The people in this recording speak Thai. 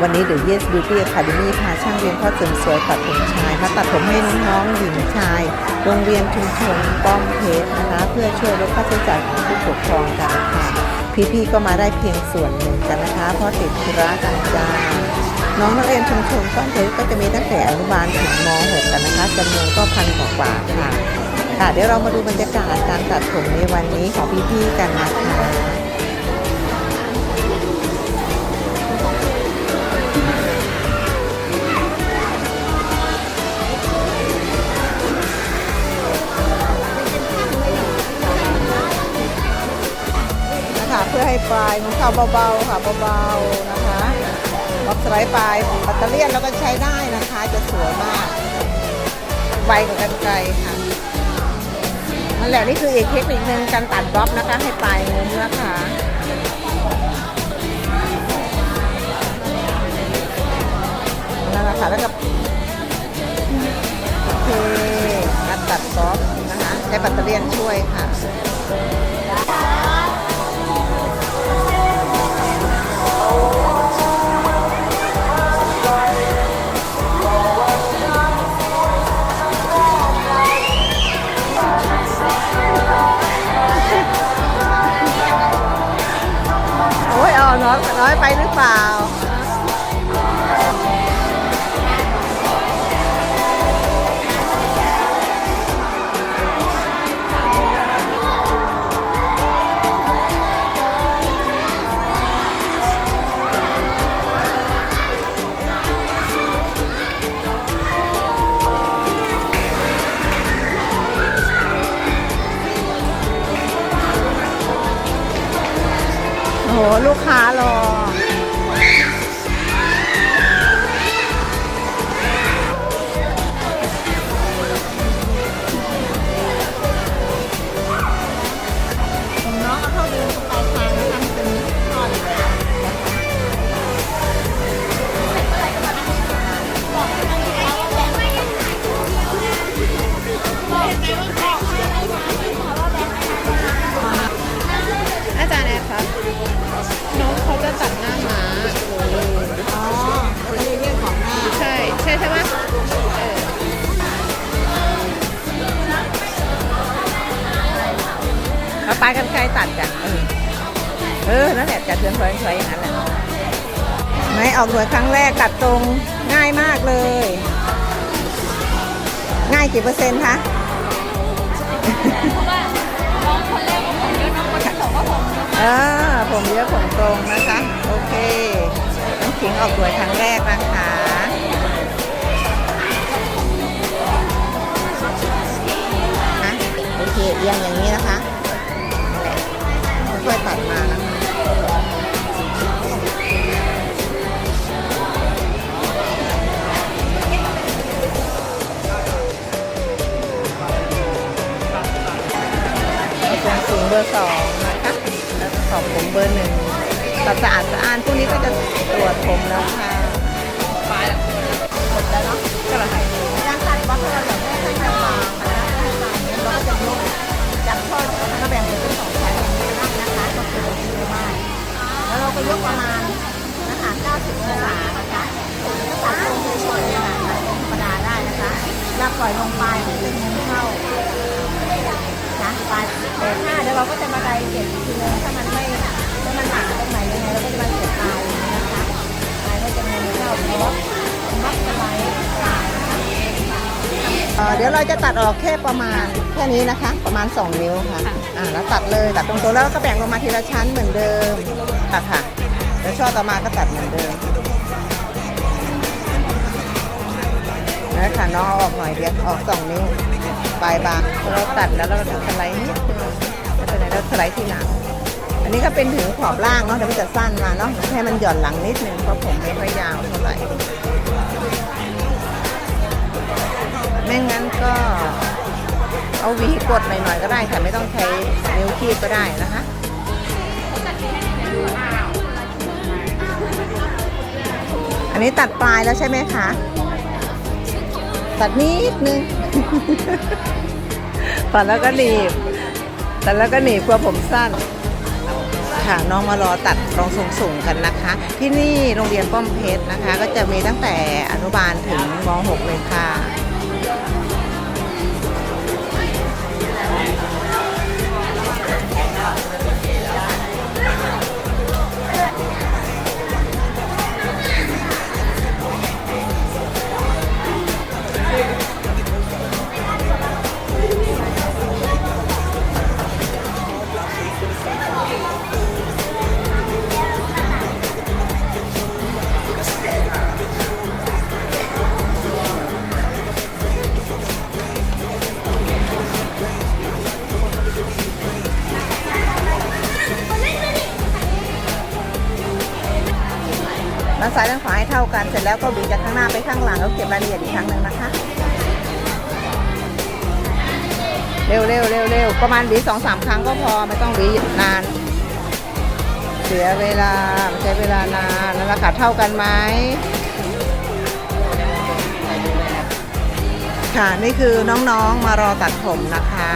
วันนี้เดี๋ยว Yes Beauty Academy พาช่างเรียนข้อเสริมสวยตัดผมชาย มาตัดผมให้น้องๆหญิงชาย โรงเรียนชุมชนป้อมเพชรนะคะ เพื่อช่วยลดค่าใช้จ่ายของผู้ปกครองกันค่ะ พี่ๆก็มาได้เพียงส่วนหนึ่งกันนะคะ เพราะติดธุระกันจ้าน้องนักเรียนชุมชนป้อมเพชรก็จะมีตั้งแต่อนุบาลถึงม .6 กันนะคะจำนวนก็พันกว่าค่ะค่ะเดี๋ยวเรามาดูบรรยากาศการตัดผมในวันนี้ของพี่ๆกันนะคะ ลายมันเขาเบาๆค่ะเบาๆนะคะบล็อกสไลด์ปลายแบตเตอรี่เราก็ใช้ได้นะคะ จะสวยมากไวกว่ากันไกลค่ะนั่นแหละนี่คืออีกเทคนิคหนึ่งการตัดบล็อกนะคะให้ปลายงุ้มนะคะนั่นแหละค่ะแล้วก็โอเคการตัดบล็อกนะคะใช้แบตเตอรี่ช่วยค่ะ น้อยไปหรือเปล่า ลูกค้ารอ กันไกลตัดกัน เออ เออ นั่นแหละจะเตือนเพลินๆอย่างนั้นแหละไม่ออกหน่วยครั้งแรกตัดตรงง่ายมากเลย ง่ายกี่เปอร์เซ็นต์คะเออผมเยอะผมตรงนะคะ โอเคน้ำขิงออกหน่วยครั้งแรกนะคะนะโอเคเอียงอย่างนี้ ตัดมานะคะเอาทรงสูงเบอร์สองนะคะแล้วก็ขอบผมเบอร์หนึ่งตัดสะอาดสะอ้านพวกนี้ก็จะตรวจผมแล้วค่ะปลายหมดแล้วเนาะก็และการตัดบล็อกเราอยากได้ให้มันบางนะคะให้บางเนี่ยเราก็จะยกจากท่อแล้วก็แบ่งเป็นสอง ถ้ามันไม่ถ้ามันหนาตรงไหนยังไงเราก็จะมาเก็บปลายนะคะปลายก็จะมุนเข้าเพราะมัดสไลด์ปลายนะคะเดี๋ยวเราจะตัดออกแค่ประมาณแค่นี้นะคะ ประมาณ 2 นิ้วค่ะอ่าแล้วตัดเลยตัดตรงตัวแล้วก็แบ่งลงมาทีละชั้นเหมือนเดิมตัดค่ะแล้วช่อต่อมาก็ตัดเหมือนเดิมนะคะน้องออกหน่อยเดียวออกสองนิ้วปลายบางเราตัดแล้วเราก็สไลด์นิดนึงแล้วเป็นเราสไลด์ทีหลัง อันนี้ก็เป็นถึงขอบล่างเนาะเดี๋ยวมันจะสั้นมาเนาะให้มันหย่อนหลังนิดนึงเพราะผมไม่ค่อยยาวเท่าไหร่ไม่งั้นก็เอาวีกดหน่อยๆก็ได้ค่ะไม่ต้องใช้นิ้วคีบก็ได้นะคะอันนี้ตัดปลายแล้วใช่ไหมคะ ตัดนิดนึง ตัดแล้วก็หนีบ ตัดแล้วก็หนีบกลัวผมสั้น ค่ะน้องมารอตัดรองทรงสูงกันนะคะ ที่นี่โรงเรียนป้อมเพชรนะคะ ก็จะมีตั้งแต่อนุบาลถึงม .6 เลยค่ะ ซ้ายด้านขวาให้เท่ากัน เสร็จแล้วก็บีจากข้างหน้าไปข้างหลังแล้วเก็บรายละเอียดอีกครั้งหนึ่งนะคะ เร็วเร็วเร็วเร็วประมาณบีสองสามครั้งก็พอไม่ต้องบีนาน เสียเวลาใช้เวลานานนั่นแหละค่ะเท่ากันไหมค่ะ นี่คือน้องๆมารอตัดผมนะคะ